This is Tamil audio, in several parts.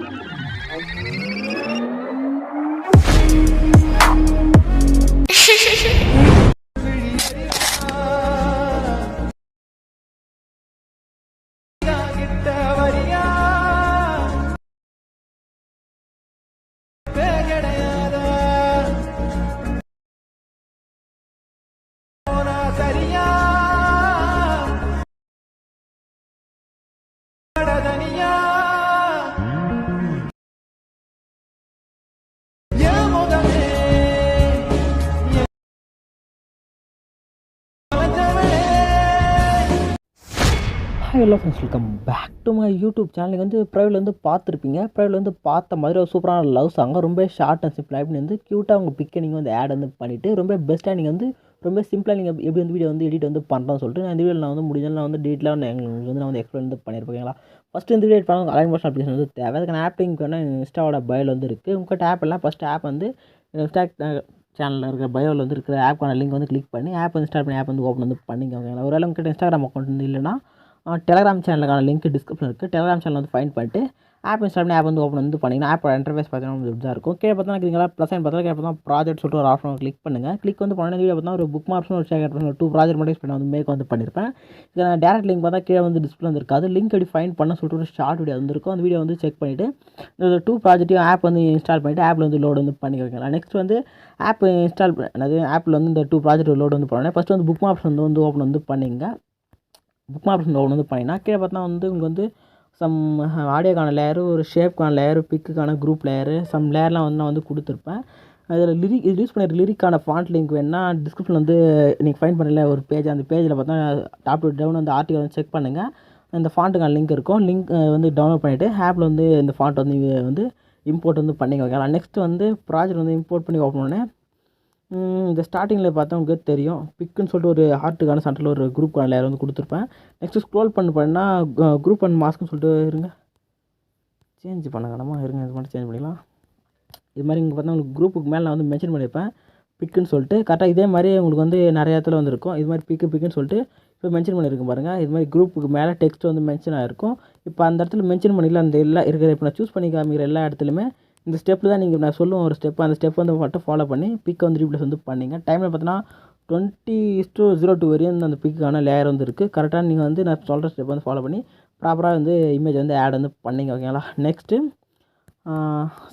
Música hello friends welcome back to my YouTube சேனலுக்கு வந்து ப்ரைவில் வந்து பார்த்துருப்பீங்க. ப்ரைவில் வந்து பார்த்த மாதிரி ஒரு சூப்பரான லவ் சாங்க ரொம்ப ஷார்ட் அண்ட் சிம்பிள் அப்படின்னு வந்து க்யூட்டாக உங்கள் பிக்கை நீங்கள் வந்து ஆட் வந்து பண்ணிவிட்டு ரொம்ப பெஸ்ட்டாக நீங்கள் வந்து ரொம்ப சிம்பிளாக நீங்கள் எப்படி வந்து வீடியோ வந்து எடிட் வந்து பண்ணுறோம்னு சொல்லிட்டு நான் இந்த வீடியோ நான் வந்து முடிஞ்சாலும் நான் வந்து டீட்டெயிலாக வந்து எங்களுக்கு வந்து நான் வந்து எக்ஸ்பிளைன் வந்து பண்ணியிருப்பேன் ஓகேங்களா ஃபஸ்ட்டு இந்த வீடியோ பண்ண அலைன் மோஷன் அப்ளிகேஷன் வந்து தேவை. அதுக்கான ஆப் லிங்க் வேணால் இன்ஸ்டாவோட பயோவில் வந்து இருக்குது உங்கள்கிட்ட ஆப் எல்லாம் ஃபஸ்ட்டு ஆப் வந்து இன்ஸ்டா சேனலில் இருக்கிற பயோவில் வந்து இருக்கிற ஆப்க்கான லிங்க் வந்து கிளிக் பண்ணி ஆப் வந்து இன்ஸ்டால் பண்ணி ஆப் வந்து ஓப்பன் வந்து பண்ணிங்க ஓகேங்களா ஒரு வேளை உங்கள்கிட்ட இன்ஸ்டாகிராம் அக்கௌண்ட் வந்து இல்லைனா டெலகிராம் சேனலுக்கான லிங்க் டிஸ்கிரிப்ஷன் இருக்குது டெலகிராம் சேனல் வந்து ஃபைன் பண்ணிட்டு ஆப் இன்ஸ்டால் பண்ணி ஆப் வந்து ஓப்பன் வந்து பண்ணிங்கன்னா ஆப் இன்டர்ஃபேஸ் பார்த்தீங்கன்னா இப்படி தான் இருக்கும். கீழே பார்த்தா இருக்கீங்களா ப்ளஸ் அண்ட் பார்த்தா கீழே பார்த்தா ப்ராஜெக்ட் சொல்லிட்டு ஒரு ஆப்ஷன் கிளிக் பண்ணுங்கள் கிளிக் வந்து பண்ண வீடியோ பார்த்தா ஒரு புக் மார்க்ஸ் ஒரு ஷேர் ஒரு டூ ப்ராஜெக்ட் மட்டும் பண்ண வந்து மேக் வந்து பண்ணியிருப்பேன் இதில் நான் டேரக்ட் லிங்க் பார்த்தா கீழே வந்து டிஸ்பிளே வந்து இருக்காது லிங்க் எப்படி ஃபைன் பண்ண சொல்லிட்டு ஒரு ஷார்ட் வீடியோ வந்துருக்கும் அந்த வீடியோ வந்து செக் பண்ணிவிட்டு இந்த டூ ப்ராஜெக்ட்டையும் ஆப் வந்து இன்ஸ்டால் பண்ணிவிட்டு ஆப்பில் வந்து லோடு வந்து பண்ணி வைக்கலாம். நெக்ஸ்ட் வந்து ஆப் இன்ஸ்டால் அதாவது ஆப்பில் வந்து இந்த டூ ப்ராஜெக்ட் லோடு வந்து பண்ணேன் ஃபஸ்ட்டு வந்து புக் மார்க்ஸ் வந்து வந்து ஓப்பன் வந்து பண்ணிங்க புக் ஆப்ஷன் ஒன்று வந்து பண்ணிங்கன்னா கீழே பார்த்தா வந்து உங்களுக்கு வந்து சம் ஆடியோக்கான லேயரு ஒரு ஷேப்க்கான லேயரு பிக்குக்கான குரூப் லேயரு சம் லேயர்லாம் வந்து நான் வந்து கொடுத்துருப்பேன். அதில் லிரிக் இது யூஸ் பண்ணுற லிரிக்கான ஃபாண்ட் லிங்க் வேணா டிஸ்கிரிப்ஷன் வந்து நீங்கள் ஃபைன் பண்ணல ஒரு பேஜ் அந்த பேஜில் பார்த்தா டாப் டு டவுன் வந்து ஆர்டிகல் வந்து செக் பண்ணுங்கள் அந்த ஃபாண்ட்டுக்கான லிங்க் இருக்கும். லிங்க் வந்து டவுன்லோட் பண்ணிவிட்டு ஆப்பில் வந்து இந்த ஃபாண்ட் வந்து வந்து இம்போர்ட் வந்து பண்ணிங்க ஓகேங்களா நெக்ஸ்ட் வந்து ப்ராஜெக்ட் வந்து இம்போர்ட் பண்ணி ஓப்பன் பண்ணேன். இந்த ஸ்டார்டிங்கில் பார்த்தா உங்களுக்கு தெரியும். பிக்குன்னு சொல்லிட்டு ஒரு ஹார்ட்டுக்கான சென்டரில் ஒரு குரூப்க்கான லேயர் வந்து கொடுத்துருப்பேன். நெக்ஸ்ட்டு ஸ்க்ரோல் பண்ணி பண்ணால் குரூப் அண்ட் மாஸ்க்குன்னு சொல்லிட்டு இருங்க. சேஞ்ச் பண்ண வேணாமா? இருங்க இது மட்டும் சேஞ்ச் பண்ணிக்கலாம். இது மாதிரி இங்கே பார்த்தா உங்களுக்கு குரூப்புக்கு மேலே நான் வந்து மென்ஷன் பண்ணியிருப்பேன். பிக்குன்னு சொல்லிட்டு கரெக்டாக இதே மாதிரி உங்களுக்கு வந்து நிறைய இடத்துல வந்துருக்கும். இது மாதிரி பிக்கு பிக்குன்னு சொல்லிட்டு இப்போ மென்ஷன் பண்ணியிருக்கேன் பாருங்கள் இது மாதிரி குரூப்புக்கு மேலே டெக்ஸ்ட் வந்து மென்ஷன் ஆகிருக்கும் இப்போ அந்த இடத்துல மென்ஷன் பண்ணிக்கலாம். அந்த எல்லா இருக்கிற இப்போ நான் சூஸ் பண்ணி காமிக்கிற எல்லா இடத்துலையுமே இந்த ஸ்டெப்பில் தான் நீங்கள் நான் சொல்லுவேன் ஒரு ஸ்டெப் அந்த ஸ்டெப் வந்து மட்டும் ஃபாலோ பண்ணி பிக் வந்து ரீப்ளேஸ் வந்து பண்ணிங்க. டைமில் பார்த்தீங்கன்னா டுவெண்ட்டி டூ ஜீரோ டூ வரையும் அந்த பிக்குக்கான லேயர் வந்து இருக்குது கரெக்டாக நீங்கள் வந்து நான் சொல்கிற ஸ்டெப் வந்து ஃபாலோ பண்ணி ப்ராப்பராக வந்து இமேஜ் வந்து ஆட் வந்து பண்ணிங்க ஓகேங்களா நெக்ஸ்ட்டு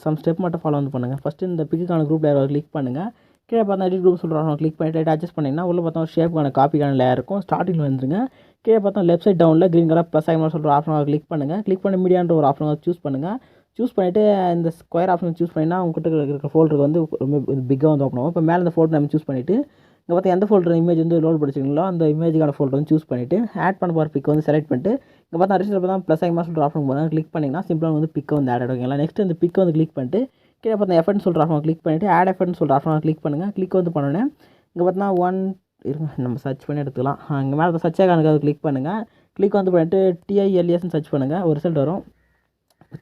சம் ஸ்டெப் மட்டும் ஃபாலோ வந்து பண்ணுங்கள் ஃபஸ்ட்டு இந்த பிக்குக்கான குரூப் லேயர் கிளிக் பண்ணுங்கள் கீழே பார்த்தா எடிட் குரூப் சொல்கிறாங்க கிளிக் பண்ணிட்டு அட்ஜஸ்ட் பண்ணிங்கன்னா உள்ளே பார்த்தா ஷேப்புக்கான காப்பிக்கான லேயர் இருக்கும். ஸ்டார்டிங் வந்துருங்க. கீழே பார்த்தா லெஃப்ட் சைட் டவுனில் க்ரீன் கலர் ப்ளஸ் ஆகிமா சொல்கிற ஆப்ஷனை கிளிக் பண்ணுங்கள் கிளிக் பண்ணி மீடியான்ற ஒரு ஆப்ஷனை சூஸ் பண்ணுங்கள் சூஸ் பண்ணிவிட்டு இந்த ஸ்கொயர் ஆப்ஷன் சூஸ் பண்ணிங்கன்னா உங்கள்கிட்ட இருக்கிற ஃபோல்டருக்கு வந்து ரொம்ப பிக்காக வந்து ஓப்பன் ஆகும். இப்போ மேலே இந்த ஃபோல்டர் நம்ம சூஸ் பண்ணிவிட்டு இங்கே பார்த்தா எந்த ஃபோல்டர் இமேஜ் வந்து லோட் படிச்சிங்களோ அந்த இமேஜுக்கான ஃபோல்டர் வந்து சூஸ் பண்ணிவிட்டு ஆட் பண்ண போகிற பிக் வந்து செலக்ட் பண்ணிட்டு இங்கே பார்த்தா ரிஜிஸ்டர் பார்த்தா ப்ளஸ் ஆகிமா சொல்கிற ஆப்ஷன் போனால் கிளிக் பண்ணிங்கன்னா சிம்பிளாக வந்து பிக்கை வந்து ஆட் ஆகிடுவீங்களா நெக்ஸ்ட் அந்த பிக்கை வந்து கிளிக் பண்ணிட்டு கீழே பார்த்தா எஃபர்ட்னு சொல்கிற ஆப்ஷன் கிளிக் பண்ணிவிட்டு ஆட் எஃபர்ட்னு சொல்கிற ஆப்ஷன் கிளிக் பண்ணுங்கள் கிளிக் வந்து பண்ணோன்னே இங்கே பார்த்தா ஒன் இருங்க நம்ம சர்ச் பண்ணி எடுத்துக்கலாம். இங்கே மேலே சர்ச் ஆகானுக்கு கிளிக் பண்ணுங்கள் கிளிக் வந்து பண்ணிவிட்டு டிஐஎல்எஸ்ன்னு சர்ச் பண்ணுங்கள் ஒரு ரிசல்ட் வரும்.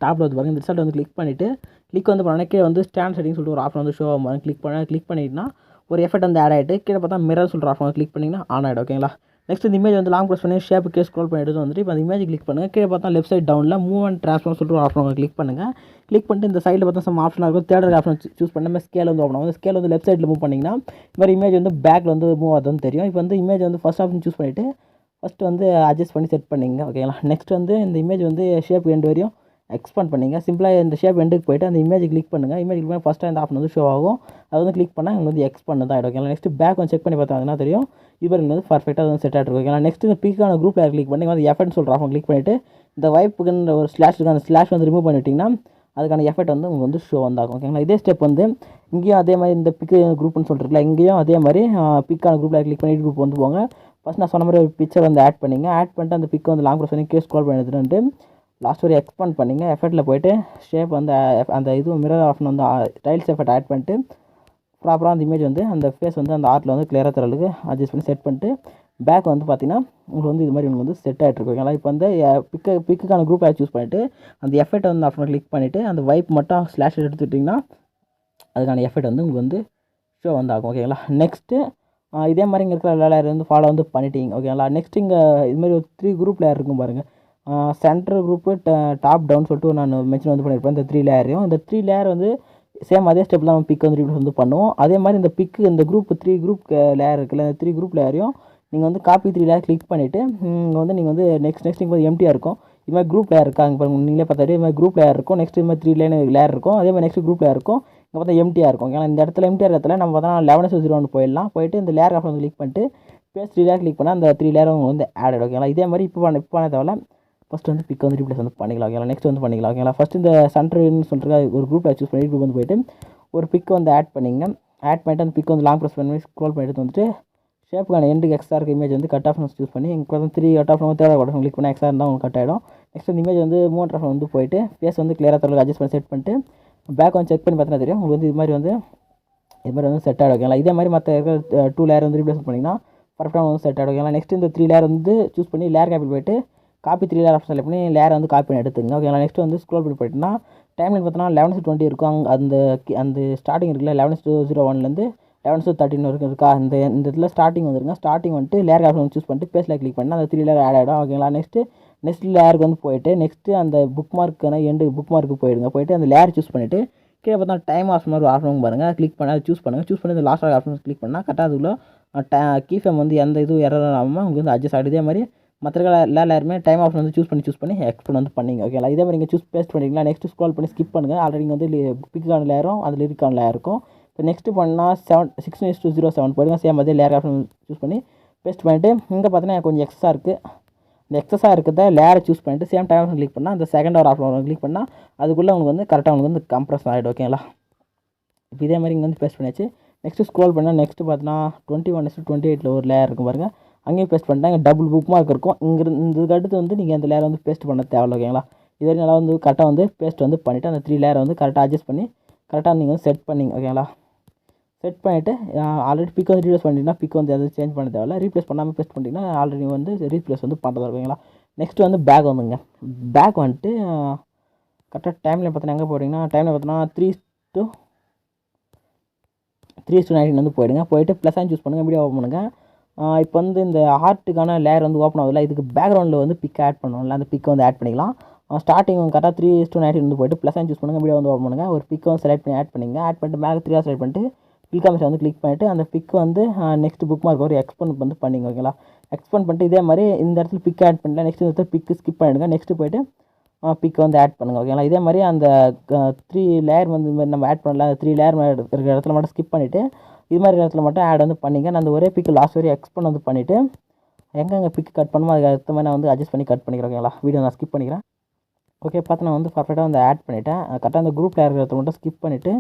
டாப்பில் வந்து பாருங்கள் இந்த ரிசல்ட் வந்து கிளிக் பண்ணிவிட்டு கிளிக் வந்து பண்ணால் கீழே வந்து ஸ்டாண்ட் செட்டிங் சொல்லிட்டு ஒரு ஆப்ஷன் வந்து ஷோ ஆகும் கிளிக் பண்ண கிளிக் பண்ணிட்டுனா ஒரு எஃபெக்ட் வந்து ஆட் ஆகிட்டு கீழே பார்த்தா மிரர் சொல்கிற ஆப்ஷன் கிளிக் பண்ணிங்கன்னா ஆன் ஆகிடும் ஓகேங்களா நெக்ஸ்ட் இந்த இமேஜ் வந்து லாங் ப்ரெஸ் பண்ணி ஷேப் கே ஸ்க்ரோல் பண்ணி எடுத்து வந்துட்டு இப்போ அந்த இமேஜ் கிளிக் பண்ணுங்கள் கீழே பார்த்தா லெஃப்ட் சைட் டவுனில் மூவ் அண்ட் ட்ரான்ஸ்ஃபார்ம் சொல்லிட்டு ஒரு ஆப்ஷன் கிளிக் பண்ணுங்கள் கிளிக் பண்ணிட்டு இந்த சைடில் பார்த்தா சம் ஆப்ஷன் இருக்கும். தேர்ட் ஆப்ஷன் சூஸ் பண்ணாமல் ஸ்கேல் வந்து ஓப்பன் ஆகும். ஸ்கேல் வந்து லெஃப்ட் சைடில் மூவ் பண்ணிங்கன்னா இது மாதிரி இமேஜ் வந்து பேக்கில் வந்து மூவ் ஆகுதுன்னு தெரியும். இப்போ வந்து இமேஜ் வந்து ஃபஸ்ட் ஆப்ஷன் சூஸ் பண்ணிவிட்டு ஃபஸ்ட்டு வந்து அட்ஜஸ்ட் பண்ணி செட் பண்ணிங்க ஓகேங்களா நெக்ஸ்ட் வந்து இந்த இமேஜ் வந்து ஷேப் எண்டு வரையும் எக்ஸ்பேண்ட் பண்ணிங்க. சிம்பிளாக இந்த ஷேப் எண்டுக்கு போய்ட்டு அந்த இமேஜ் கிளிக் பண்ணுங்கள் இமேஜ் கிளிக் பண்ணி ஃபஸ்ட் அந்த ஆப்ஷன் வந்து ஷோ ஆகும். அது வந்து கிளிக் பண்ணால் உங்களுக்கு வந்து எக்ஸ்பேண்ட் தான் ஆகிடும் ஓகேங்களா நெக்ஸ்ட் பேக் வந்து செக் பண்ணி பார்த்தாங்கன்னா தெரியும்? இவர் வந்து பர்ஃபெக்டாக வந்து செட் ஆகிட்டு ஓகேங்களா நெக்ஸ்ட் இந்த பிக்கான குரூப் லேயர் கிளிக் பண்ணி வந்து எஃபெக்ட் சொல்கிற ஆஃபன் கிளிக் பண்ணிவிட்டு இந்த வைப்புக்குன்ற ஒரு ஸ்லாஷ் இருக்குது அந்த ஸ்லாஷ் வந்து ரிமூவ் பண்ணிட்டீங்கன்னா அதுக்கான எஃபெக்ட் வந்து உங்களுக்கு வந்து ஷோ வந்தாகும். ஓகேங்களா இதே ஸ்டெப் வந்து இங்கேயும் அதே மாதிரி இந்த பிக்கு குரூப்னு சொல்லிட்டுருக்கல இங்கேயும் அதே மாதிரி பிக்கான குரூப்பில் கிளிக் பண்ணி குரூப் வந்து போங்க. ஃபஸ்ட் நான் சொன்ன மாதிரி ஒரு பிக்சர் வந்து ஆட் பண்ணிங்க. ஆட் பண்ணிட்டு அந்த பிக் வந்து லாங் ப்ரெஸ் பண்ணி கேஸ் கால் பண்ணி எடுத்துட்டு லாஸ்ட் வரை எக்ஸ்பேண்ட் பண்ணிங்க. எஃபெக்ட்டில் போய்ட்டு ஷேப் வந்து அந்த இது மிரர் ஆப்ஷன் வந்து டைல்ஸ் எஃபெக்ட் ஆட் பண்ணிட்டு ப்ராப்பராக அந்த இமேஜ் வந்து அந்த ஃபேஸ் வந்து அந்த ஆர்ட்டில் வந்து கிளியராக தரலுக்கு அட்ஜஸ்ட் பண்ணி செட் பண்ணிட்டு பேக் வந்து பார்த்தீங்கன்னா உங்களுக்கு வந்து இது மாதிரி உங்களுக்கு வந்து செட் ஆகிட்டு ஓகேங்களா இப்போ வந்து பிக்கு பிக்குக்கான குரூப் ஆட் சூஸ் பண்ணிவிட்டு அந்த எஃபெக்ட் வந்து ஆப்ஷன் கிளிக் பண்ணிவிட்டு அந்த வைப் மட்டும் ஸ்லாஷ் எடுத்துட்டிங்கன்னா அதுக்கான எஃபெக்ட் வந்து உங்களுக்கு வந்து ஷோ வந்து ஆகும் ஓகேங்களா நெக்ஸ்ட்டு இதே மாதிரி இங்கே இருக்கிற லேயர் வந்து ஃபாலோ வந்து பண்ணிட்டீங்க. ஓகேங்களா நெக்ஸ்ட் இங்கே இது மாதிரி ஒரு த்ரீ குரூப் லேயர் இருக்கும் பாருங்கள் சென்ட்ரு குரூப்பு டாப் டவுன் சொல்லிட்டு நான் மென்ஷன் வந்து பண்ணியிருப்பேன். இந்த த்ரீ லேயரையும் இந்த த்ரீ லேயர் வந்து சேம் அதே ஸ்டெப்பில் நம்ம பிக் வந்து ரீப்ளேஸ் வந்து பண்ணுவோம். அதே மாதிரி இந்த பிக்கு இந்த குரூப் த்ரீ குரூப் லேயர் இருக்குல்ல இந்த த்ரீ குரூப் லேயரையும் நீங்கள் வந்து காப்பி த்ரீ லேயர் கிளிக் பண்ணிவிட்டு இங்கே வந்து நீங்கள் வந்து நெக்ஸ்ட் நெக்ஸ்ட் நீங்கள் எம்டியாக இருக்கும். இது மாதிரி குரூப் லேயர் இருக்காங்க பாருங்க நீங்களே பார்த்தாரு இது மாதிரி குரூப் லேயர் இருக்கும். நெக்ஸ்ட் இது மாதிரி த்ரீ லேயர் லேயர் இருக்கும். அதே மாதிரி நெக்ஸ்ட் குரூப் லேயர் இருக்கும். இங்கே பார்த்தா எம்டியாக இருக்கும். ஏன்னா இந்த இடத்துல எம்டிஆர் இடத்துல நம்ம பார்த்தா லெவன் எஸ் ஜீரோ ஒன்று போயிடலாம். போயிட்டு இந்த லேயர் ஆஃப் வந்து கிளிக் பண்ணிட்டு பேஸ் த்ரீ லேயர் கிளிக் பண்ணால் அந்த த்ரீ லேயர் வந்து ஆட் ஆகிடும் ஓகேங்களா இதே மாதிரி இப்போ பண்ண இப்போ பண்ண தேவையில்ல ஃபஸ்ட்டு வந்து பிக் வந்து ரீப்ளேஸ் வந்து பண்ணிக்கலாம் ஓகேங்களா? நெக்ஸ்ட் வந்து பண்ணிக்கலாம் ஓகேங்களா? ஃபஸ்ட் இந்த சென்டர்னு சொல்லிட்டு ஒரு குரூப்பில் சூஸ் பண்ணி குரூப் வந்து போயிட்டு ஒரு பிக் வந்து ஆட் பண்ணிங்க ஆட் பண்ணிட்டு அந்த பிக் வந்து லாங் ப்ரெஸ் பண்ணி ஸ்க்ரோல் பண்ணிட்டு வந்துட்டு ஷேப்புக்கான எண்டுக்கு எக்ஸ்ட்ரா இருக்க இமேஜ் வந்து கட் ஆஃப் சூஸ் பண்ணி இங்கே வந்து த்ரீ கட் ஆஃப் தேவை கூட ஆஃப் கிளிக் பண்ணி எக்ஸ்ட்ரா இருந்தால் உங்களுக்கு கட் ஆகிடும் நெக்ஸ்ட் இந்த இமேஜ் வந்து மூணு ஆஃப் வந்து போயிட்டு ஃபேஸ் வந்து கிளியராக தரல அட்ஜஸ்ட் பண்ணி செட் பண்ணிட்டு பேக் வந்து செக் பண்ணி பார்த்தா தெரியும். உங்களுக்கு வந்து இது மாதிரி வந்து இது மாதிரி வந்து செட் ஆகிடும் ஓகேங்களா? இதே மாதிரி மற்ற இருக்கிற டூ லேயர் வந்து ரீப்ளேஸ் பண்ணிங்கன்னா பர்ஃபெக்டாக வந்து செட் ஆகிடும் ஓகேங்களா? நெக்ஸ்ட் இந்த த்ரீ லேயர் வந்து சூஸ் பண்ணி லேயர் கேபிள் போயிட்டு copy three layer option select பண்ணி லேர் வந்து காப்பி பண்ணி எடுத்துங்க ஓகேங்களா நெக்ஸ்ட் வந்து ஸ்க்ரோல் பண்ணி போயிட்டுனா டைம்லைன் பார்த்தோன்னா டு டுவெண்ட்டி இருக்கும். அங்கே அந்த அந்த ஸ்டார்டிங் இருக்குல்ல லெவன் டூ ஜீரோ ஒன்லேருந்து லெவன்ஸ் தேர்ட்டின் வரைக்கும் இருக்கா? இந்த இந்த இதில் ஸ்டார்டிங் வந்துருங்க. ஸ்டார்டிங் வந்துட்டு லேர் ஆப்ஷன் சூஸ் பண்ணிட்டு பேஸில் கிளிக் பண்ணால் அந்த த்ரீ லேர் ஆட் ஆகிடும் ஓகேங்களா நெக்ஸ்ட்டு நெக்ஸ்ட் லேருக்கு வந்து போயிட்டு நெக்ஸ்ட்டு அந்த புக் மார்க்கான எண்டு புக் மார்க்கு போயிடுங்க. போயிட்டு அந்த லேயர் சூஸ் பண்ணிவிட்டு கீழே பார்த்தா டைம் ஆப்ஷன் மாதிரி ஆப்ஷன் பாருங்கள் கிளிக் பண்ணி அதை சூஸ் பண்ணுங்கள் சூஸ் பண்ணி இந்த லாஸ்ட் ஆப்ஷன் கிளிக் பண்ணால் கரெக்டாக அதுக்குள்ளே கீஃபேம் வந்து எந்த இதுவும் எரர் ஆகாமல் உங்களுக்கு வந்து அட்ஜஸ்ட் ஆகிடும் மாதிரி மற்ற எல்லாருமே டைம் ஆப்ஷன் வந்து சூஸ் பண்ணி சூஸ் பண்ணி எக்ஸ்போர்ட் வந்து பண்ணிங்க. ஓகேங்களா இதே மாதிரி நீங்கள் சூஸ் பேஸ்ட் பண்ணிங்களா நெக்ஸ்ட் ஸ்க்ரோல் பண்ணி ஸ்கிப் பண்ணுங்கள் ஆல்ரெடி வந்து பிக்கான லேயரும் அது லிரிக்கான லேயர் இருக்கும். இப்போ நெக்ஸ்ட் பண்ணால் seven six nice two zero seven போயிடுங்க. சேம் அதே லேயர் ஆப்ஷன் சூஸ் பண்ணி பேஸ்ட் பண்ணிவிட்டு இங்கே பார்த்தீங்கன்னா கொஞ்சம் எக்ஸஸாக இருக்குது இந்த எக்ஸஸாக இருக்கிறத லேயரை சூஸ் பண்ணிட்டு சேம் டைம் ஆப்ஷன் கிளிக் பண்ணால் அந்த செகண்ட் ஹவர் ஆப்ஷன் கிளிக் பண்ணால் அதுக்குள்ளே உங்களுக்கு வந்து கரெக்டாக உங்களுக்கு வந்து கம்ப்ரஸ் ஆகிடும் ஓகேங்களா இப்போ இதே மாதிரி இங்கே வந்து பேஸ்ட் பண்ணியாச்சு. நெக்ஸ்ட்டு ஸ்க்ரோல் பண்ணால் நெக்ஸ்ட்டு பார்த்தீங்கன்னா டுவெண்ட்டி ஒன் டுவெண்ட்டி எயிட்டில் ஒரு லேயர் இருக்கும் பாருங்கள் அங்கேயும் பேஸ்ட் பண்ணிட்டாங்க டபுள் புக் மார்க் இருக்கும். இங்கே இதுக்கு அடுத்து வந்து நீங்கள் அந்த லேயரை வந்து பேஸ்ட் பண்ண தேவையில்ல ஓகேங்களா இது நல்லா வந்து கரெக்டாக வந்து பேஸ்ட் வந்து பண்ணிவிட்டு அந்த த்ரீ லேயரை வந்து கரெக்டாக அட்ஜஸ்ட் பண்ணி கரெக்டாக நீங்கள் செட் பண்ணிங்க ஓகேங்களா செட் பண்ணிவிட்டு ஆல்ரெடி பிக் வந்து ரீப்ளேஸ் பண்ணிட்டீங்கன்னா பிக் வந்து எதுவும் சேஞ்ச் பண்ண தேவையில்ல. ரீப்ளேஸ் பண்ணாமல் பேஸ்ட் பண்ணிட்டீங்கன்னா ஆல்ரெடி வந்து ரீப்ளேஸ் வந்து பண்ணுறது ஓகேங்களா நெக்ஸ்ட் வந்து பேக் வந்துங்க. பேக் வந்துட்டு கரெக்டாக டைமில் பார்த்தீங்கன்னா எங்கே போகிறீங்கன்னா டைமில் பார்த்தீங்கன்னா three two three two nineteen வந்து போயிடுங்க. போயிட்டு ப்ளஸ் சூஸ் பண்ணுங்கள் வீடியோ ஓப்பன் பண்ணுங்கள் இப்போ வந்து இந்த ஹார்ட்டுக்கான லேயர் வந்து ஓப்பன் ஆகுதுல இதுக்கு பேக்ரவுண்டில் வந்து பிக் ஆட் பண்ணணும்ல அந்த பிக்கை வந்து ஆட் பண்ணிக்கலாம். ஸ்டார்டிங் கரெக்டாக த்ரீ டூ நைன்டீன் வந்து போயிட்டு ப்ளஸ் சூஸ் பண்ணுங்கள் வீடியோ வந்து ஓப்பன் பண்ணுங்கள் ஒரு பிக்கை வந்து செலக்ட் பண்ணி ஆட் பண்ணிங்க. ஆட் பண்ணிட்டு மேலே த்ரீ செலக்ட் பண்ணிட்டு கிளிக் வந்து கிளிக் பண்ணிவிட்டு அந்த பிக் வந்து நெக்ஸ்ட் புக் மார்க் ஒரு எக்ஸ்பெண்ட் வந்து பண்ணிங்க ஓகேங்களா எக்ஸ்பெண்ட் பண்ணிட்டு இதே மாதிரி இந்த இடத்துல பிக் ஆட் பண்ணல நெக்ஸ்ட் இந்த இடத்துல பிக்கு ஸ்கிப் பண்ணிவிடுங்க நெக்ஸ்ட்டு போயிட்டு பிக் வந்து ஆட் பண்ணுங்கள் ஓகேங்களா இதே மாதிரி அந்த த்ரீ லேயர் வந்து இந்த மாதிரி நம்ம ஆட் பண்ணல அந்த த்ரீ லேயர் இருக்கிற இடத்துல மட்டும் ஸ்கிப் பண்ணிவிட்டு இது மாதிரி இடத்துல மட்டும் ஆட் வந்து பண்ணிங்க. நான் அந்த ஒரே பிக்கு லாஸ்ட் வரையும் எக்ஸ்பெண்ட் வந்து பண்ணிவிட்டு எங்கெங்கே பிக் கட் பண்ணுமோ அதுக்கு அடுத்த மாதிரி நான் வந்து அட்ஜஸ்ட் பண்ணி கட் பண்ணிக்கிறேன் ஓகேங்களா வீடியோ நான் ஸ்கிப் பண்ணிக்கிறேன். ஓகே பார்த்து நான் வந்து பர்ஃபெக்டாக வந்து ஆட் பண்ணிவிட்டேன் கரெக்டாக அந்த குரூப் லேயர் இருக்கிறத மட்டும் ஸ்கிப் பண்ணிவிட்டு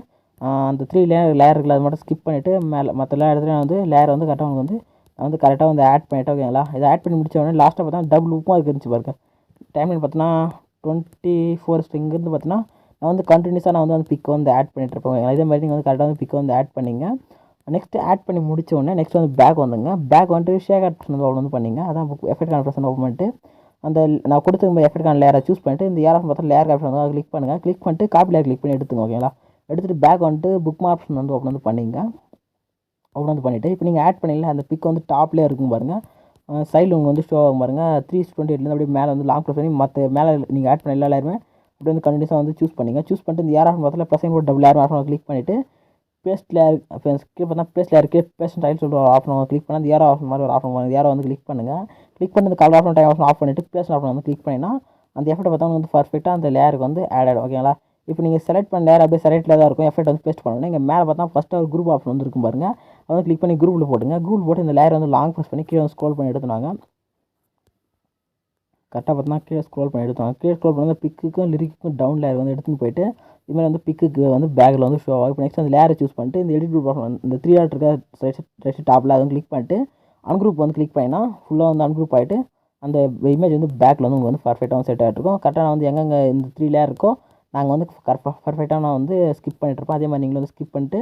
அந்த த்ரீ லேயர் லேயர் இருக்கிறத அது மட்டும் ஸ்கிப் பண்ணிவிட்டு மேலே மற்ற எல்லா இடத்துலையும் வந்து லேயர் வந்து கரெக்டாக வந்து நான் வந்து கரெக்டாக வந்து ஆட் பண்ணிவிட்டேன் ஓகேங்களா இதை ஆட் பண்ணி முடிச்ச உடனே லாஸ்ட்டாக பார்த்தா டபுள் புக்கும் அதுக்கு இருந்துச்சு பாருங்க. டைம்லைன் பார்த்தீங்கன்னா டுவெண்ட்டி ஃபோர் இங்கேருந்து பார்த்தீங்கன்னா நான் வந்து கண்டினியூஸாக நான் வந்து அந்த பிக்கை வந்து ஆட் பண்ணிட்டு இதே மாதிரி நீங்கள் வந்து கரெக்டாக வந்து பிக்கை வந்து ஆட் பண்ணிங்க. நெக்ஸ்ட் ஆட் பண்ணி முடிச்ச உடனே நெக்ஸ்ட் வந்து பேக் வந்துங்க. பேக் வந்துட்டு ஷேக் ஆப்ஷன் வந்து ஓப்பன் வந்து பண்ணிங்க. அதான் எஃபெக்ட் கான்ஃபரன்ஸ் ஓப்பன் பண்ணிட்டு அந்த நான் கொடுத்துருக்க எஃபெக்ட் லேயரை சூஸ் பண்ணிட்டு இந்த ஏர் பார்த்தா லேயர் ஆப்ஷன் வந்து கிளிக் பண்ணுங்கள் கிளிக் பண்ணிட்டு காப்பி லேயர் கிளிக் பண்ணி எடுத்துங்க ஓகேங்களா எடுத்துகிட்டு பேக் வந்துட்டு புக் ஆப்ஷன் வந்து ஓப்பன் வந்து பண்ணிங்க. ஓப்பன் வந்து பண்ணிவிட்டு இப்போ நீங்கள் ஆட் பண்ணிங்களா அந்த பிக் வந்து டாப்லேயே இருக்கும் பாருங்கள் சைடில் உங்களுக்கு வந்து ஷோ ஆகும் பாருங்கள் த்ரீ டுவெண்ட்டி எயிட்லேருந்து அப்படியே மேலே வந்து லாங் ப்ரெஸ் பண்ணி மற்ற மேலே நீங்கள் ஆட் பண்ண எல்லா லேயருமே அப்படியே வந்து கண்டினியூஸாக வந்து சூஸ் பண்ணிங்க. சூஸ் பண்ணிட்டு இந்த ஏர் ஆப்ஷன் பார்த்தா ப்ளஸ் போட்டு டபுள் ஏர் ஆப்ஷன் கிளிக் பண்ணிவிட்டு பேஸ்ட் லேயர் ஸ்கிரிப் பண்ணால் பார்த்தா பேஸ்ட் லேயர் பேஸ்ட் டைல் சொல்லிட்டு ஆஃப் பண்ணுவோம் கிளிக் பண்ணால் ஏரோ ஆப்ஷன் மாதிரி ஒரு ஆஃப் பண்ணுவாங்க ஏரோ வந்து கிளிக் பண்ணுங்கள் கிளிக் பண்ணி colour off time option off பண்ணிவிட்டு பேஸ்ட் ஆப்ஷன் வந்து கிளிக் பண்ணினா அந்த எஃபெக்ட் பார்த்தா வந்து பர்ஃபெக்டாக அந்த லேயருக்கு வந்து ஆட் ஆகிடும் ஓகேங்களா இப்போ நீங்கள் செலக்ட் பண்ண லேயர் அப்படியே செலக்டில் தான் இருக்கும் எஃபெக்ட் வந்து பேஸ்ட் பண்ணணும் இங்கே மேலே பார்த்தா ஃபஸ்ட்டு ஒரு குரூப் ஆப்ஷன் வந்து இருக்கும் பாருங்கள் அதை வந்து கிளிக் பண்ணி குரூப்பில் போட்டுங்க. குரூப் போட்டு இந்த லேயர் வந்து லாங் ப்ரெஸ் பண்ணி கீழே வந்து ஸ்க்ரோல் பண்ணி எடுத்துனாங்க கரெக்டாக பார்த்தீங்கன்னா கீழே ஸ்க்ரோல் பண்ணி எடுத்தோம். கீழே ஸ்க்ரோல் பண்ணி பிக்குக்கும் லிரிக்கும் டவுன் லேயர் வந்து எடுத்துன்னு போயிட்டு இதுமாதிரி வந்து பிக்குக்கு வந்து பேக்கில் வந்து ஷோ ஆகும். இப்போ நெக்ஸ்ட் அந்த லேயரை சூஸ் பண்ணிட்டு இந்த எடிட் குரூப் ஆப்ஷன் இந்த த்ரீ ஆட் இருக்க ரைட் டாப்பில் அதுவும் கிளிக் பண்ணிட்டு அன்குரூப் வந்து கிளிக் பண்ணினா ஃபுல்லாக வந்து அன்குரூப் ஆகிட்டு அந்த இமேஜ் வந்து பேக்கில் வந்து உங்களுக்கு வந்து பர்ஃபெக்டாக செட் ஆகிட்டு இருக்கும். கரெக்டாக வந்து எங்கெங்கே இந்த த்ரீ லேயர் இருக்கோ நாங்கள் வந்து பர்ஃபெக்டாக நான் வந்து ஸ்கிப் பண்ணிட்டுருப்போம் அதே மாதிரி நீங்களும் வந்து ஸ்கிப் பண்ணிட்டு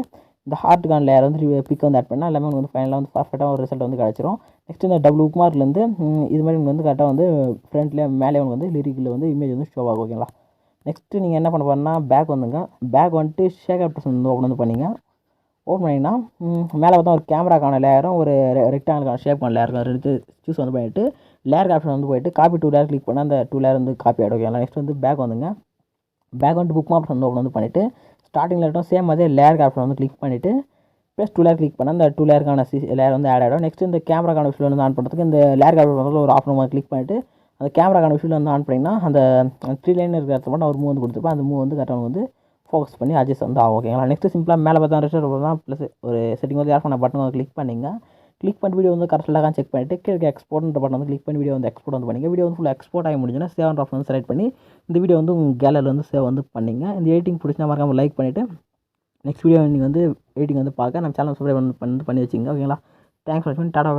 இந்த ஹார்ட் கான் லேயர் வந்து பிக் வந்து ஆட் பண்ணால் எல்லாமே உங்களுக்கு வந்து ஃபைனலாக வந்து பர்ஃபெக்டாக ஒரு ரிசல்ட் வந்து கிடச்சிரும். நெக்ஸ்ட் இந்த டபுள் உக்மார்க்லேருந்து இது மாதிரி வந்து கரெக்டாக வந்து ஃப்ரண்ட்லேயே மேலே உங்களுக்கு வந்து லிரிக்கில் வந்து இமேஜ் வந்து ஷோ ஆகும் ஓகேங்களா நெக்ஸ்ட்டு நீங்கள் என்ன பண்ண போறீங்கன்னா பேக் வந்துங்க. பேக் வந்துட்டு ஷேக் அப் வந்து ஓப்பன் வந்து பண்ணிங்க. ஓப்பன் பண்ணிங்கன்னா மேலே பார்த்தா ஒரு கேமராக்கான லேயரும் ஒரு ரெக்டாங்கிளான ஷேப்பான லேயர் ரெண்டு சூஸ் வந்து பண்ணிவிட்டு லேயர் ஆப்ஷன் வந்து போயிட்டு காப்பி டூ லேயர் கிளிக் பண்ணால் அந்த டூ லேயர் வந்து காப்பி ஆகிடும் ஓகேங்களா நெக்ஸ்ட் வந்து பேக் வந்துங்க. பேக் வந்துட்டு புக் மாப்ஸ் வந்து ஓப்பன் வந்து பண்ணிவிட்டு ஸ்டார்டிங்கில் இருக்கட்டும் சேம் அதே லேயர் ஆப்ஷன் வந்து கிளிக் பண்ணிவிட்டு ப்ளஸ் டூ லேர் கிளிக் பண்ணால் அந்த டூ லேருக்கான சி லேயர் வந்து ஆட் ஆகிடும் நெக்ஸ்ட் இந்த கேமராக்கான விஷயம் வந்து ஆன் பண்ணுறதுக்கு இந்த லேர் கார்டு வந்து ஒரு ஆஃப் நம்பர் கிளிக் பண்ணிட்டு அந்த கேமராக்கான விஷயம் வந்து ஆன் பண்ணிங்கன்னா அந்த த்ரீ லைன் இருக்கிற மட்டும் ஒரு மூவ் வந்து கொடுத்துருப்பேன். அந்த மூவ் வந்து கரெக்டாக வந்து ஃபோக்கஸ் பண்ணி அட்ஜஸ்ட் வந்து ஆகும் ஓகேங்களா நெக்ஸ்ட் சிம்பிளாக மேலே பார்த்தா ரெஸ்டர் தான் ப்ளஸ் ஒரு செட்டிங் வந்து யார் பண்ண பட்டன் வந்து கிளிக் பண்ணிங்க கிளிக் பண்ணி வீடியோ வந்து கரெக்டாக செக் பண்ணிவிட்டு கீழே எக்ஸ்போர்ட்ன்ற பட்டன் வந்து கிளிக் பண்ணி வீடியோ வந்து எக்ஸ்போர்ட் வந்து பண்ணிங்க. வீடியோ வந்து ஃபுல் எக்ஸ்போர்ட் ஆகி முடிஞ்சுன்னா சேவ் ஆஃப் வந்து செலக்ட் பண்ணி இந்த வீடியோ வந்து உங்கள் கேலரியில் வந்து சேவ் வந்து பண்ணிங்க. இந்த எடிட்டிங் பிடிச்சா மறக்காமல் லைக் பண்ணிவிட்டு நெக்ஸ்ட் வீடியோ நீங்கள் வந்து எடிட்டிங் வந்து பார்க்க நம்ம சேனல் சப்ஸ்கிரைப் பண்ணி பண்ணி வச்சுக்கோங்க ஓகேங்களா தேங்க்ஸ் ஃபார் வாட்சிங் டாடா